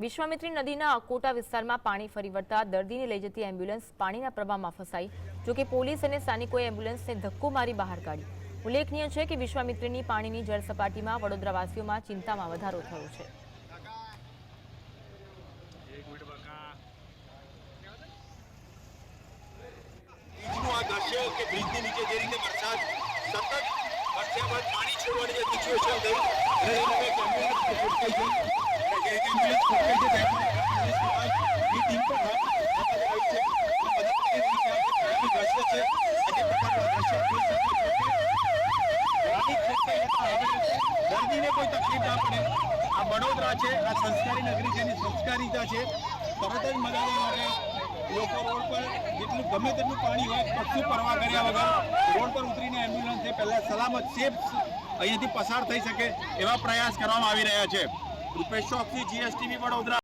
વિશ્વામિત્રી નદીના અકોટા વિસ્તારમાં પાણી ફરી વળતા દર્દીને લઈ જતી એમ્બ્યુલન્સ પાણીના પ્રવાહમાં ફસાઈ જોકે પોલીસ અને સ્થાનિકોએ એમ્બ્યુલન્સને ધક્કો મારી બહાર કાઢી ઉલ્લેખનીય છે કે વિશ્વામિત્રીની પાણીની જળ સપાટીમાં વડોદરાવાસીઓમાં ચિંતામાં વધારો થયો છે. કે બ્રિજની જે જે જે કોઈ તકલીફ ના આ વડોદરા છે, આ સંસ્કારી નગરી છે, એની છે. તરત જ માટે જેટલું ગમે તેટલું પાણી હોય કશું પરવા કર્યા વગર રોડ પર ઉતરીને એમ્બ્યુલન્સને પહેલાં સલામત સેફ અહીંયાથી પસાર થઈ શકે એવા પ્રયાસ કરવામાં આવી રહ્યા છે. રૂપેશ ચોકસી જીએસટીવી વડોદરા